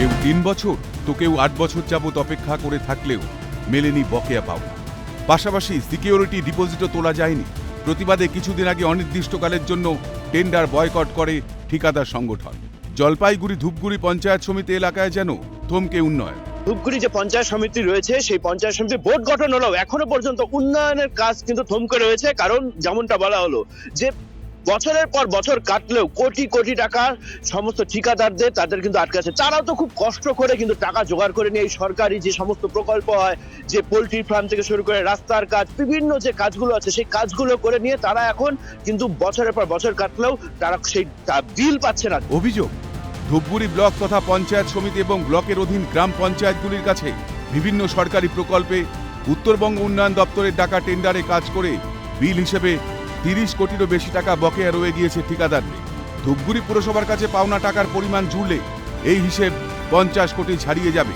কেউ তিন বছর, তো কেউ আট বছর যাবত অপেক্ষা করে থাকলেও মেলেনি বকেয়া পাওনা। পাশাপাশি সিকিউরিটি ডিপোজিটও তোলা যায়নি। প্রতিবাদে কিছুদিন আগে অনির্দিষ্টকালের জন্য টেন্ডার বয়কট করে ঠিকাদার সংগঠন। জলপাইগুড়ি ধূপগুড়ি পঞ্চায়েত সমিতি এলাকায় যেন থমকে উন্নয়ন। ধূপগুড়ি যে পঞ্চায়েত সমিতি রয়েছে, সেই পঞ্চায়েত সমিতি বোর্ড গঠন হলেও এখনও পর্যন্ত উন্নয়নের কাজ কিন্তু থমকে রয়েছে। কারণ যেমনটা বলা হলো, যে বছরের পর বছর কাটলেও কোটি কোটি টাকা সমস্ত ঠিকাদারদের তাদের কিন্তু আটকে আছে। তারাও তো খুব কষ্ট করে কিন্তু টাকা জোগাড় করে নিয়ে এই সরকারি যে সমস্ত প্রকল্প হয়, যে পোলট্রি ফার্ম থেকে শুরু করে রাস্তার কাজ, বিভিন্ন যে কাজগুলো আছে সেই কাজগুলো করে নিয়ে তারা এখন কিন্তু বছরের পর বছর কাটলেও তারা সেই বিল পাচ্ছে না। অভিযোগ, ধূপগুড়ি ব্লক তথা পঞ্চায়েত সমিতি এবং ব্লকের অধীন গ্রাম পঞ্চায়েতগুলির কাছে বিভিন্ন সরকারি প্রকল্পে উত্তরবঙ্গ উন্নয়ন দপ্তরের ডাকা টেন্ডারে কাজ করে বিল হিসেবে তিরিশ কোটিরও বেশি টাকা বকেয়া রয়ে গিয়েছে ঠিকাদারদের। ধূপগুড়ি পুরসভার কাছে পাওনা টাকার পরিমাণ জুড়লে এই হিসেব পঞ্চাশ কোটি ছাড়িয়ে যাবে।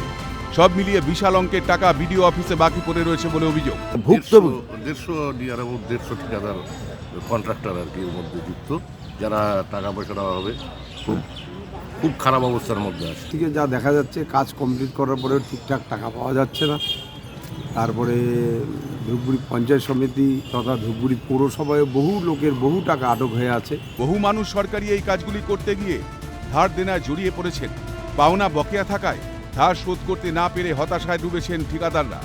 সব মিলিয়ে বিশাল অঙ্কের টাকা বিডিও অফিসে বাকি পড়ে রয়েছে বলে অভিযোগ। দেড়শো নিয়ার দেড়শো ঠিকাদার কন্ট্রাক্টর আর কি এর মধ্যে যুক্ত। যারা টাকা পয়সা দেওয়া হবে খুব খুব খারাপ অবস্থার মধ্যে আছে। থেকে যা দেখা যাচ্ছে কাজ কমপ্লিট করার পরেও ঠিকঠাক টাকা পাওয়া যাচ্ছে না। তারপরে ধূপগুড়ি পঞ্চায়েত সমিতি তথা ধূপগুড়ি পৌরসভায় বহু লোকের বহু টাকা আটক হয়ে আছে। বহু মানুষ সরকারি এই কাজগুলি করতে গিয়ে ধার দেনায় জড়িয়ে পড়েছেন। পাওনা বকেয়া থাকায় ধার শোধ করতে না পেরে হতাশায় ডুবেছেন ঠিকাদাররা।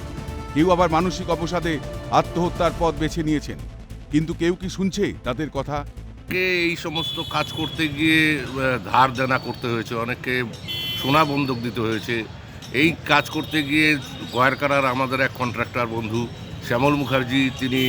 কেউ আবার মানসিক অবসাদে আত্মহত্যার পথ বেছে নিয়েছেন। কিন্তু কেউ কি শুনছে তাদের কথা? কে এই সমস্ত কাজ করতে গিয়ে ধার দেনা করতে হয়েছে অনেককে সোনা বন্ধক দিতে হয়েছে। এই কাজ করতে গিয়ে গয়েরকাড়ার আমাদের এক কন্ট্রাক্টর বন্ধু শ্যামল মুখার্জি তিনি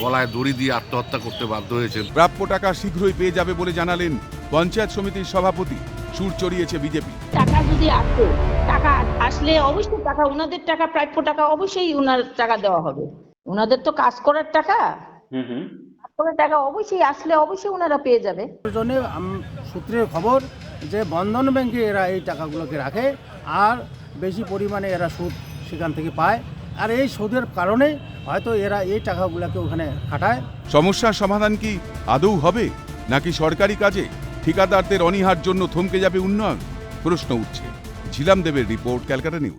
গলায় দড়ি দিয়ে আত্মহত্যা করতে বাধ্য হয়েছেন। প্রাপ্য টাকা শীঘ্রই পেয়ে যাবে বলে জানালেন পঞ্চায়েত সমিতির সভাপতি। সুর চড়িয়েছে বিজেপি। টাকা যদি আসে টাকা আসলে অবশ্যই টাকা ওনাদের টাকা প্রাপ্য টাকা অবশ্যই ওনার টাকা দেওয়া হবে। ওনাদের তো কাজ করার টাকা। কাজ করার টাকা অবশ্যই আসলে অবশ্যই ওনারা পেয়ে যাবে। জন্য সূত্রের খবর যে বন্ধন ব্যাংকে এরা এই টাকাগুলোকে রাখে। আর বেশি পরিমাণে এরা সুদ সেখান থেকে পায়। আর এই সুদের কারণে হয়তো এরা এই টাকাগুলোকে ওখানে খাটায়। সমস্যার সমাধান কি আদৌ হবে? নাকি সরকারি কাজে ঠিকাদারদের অনীহার জন্য থমকে যাবে উন্নয়ন? প্রশ্ন উঠছে। ঝিলাম দেবের রিপোর্ট, ক্যালকাটা নিউজ।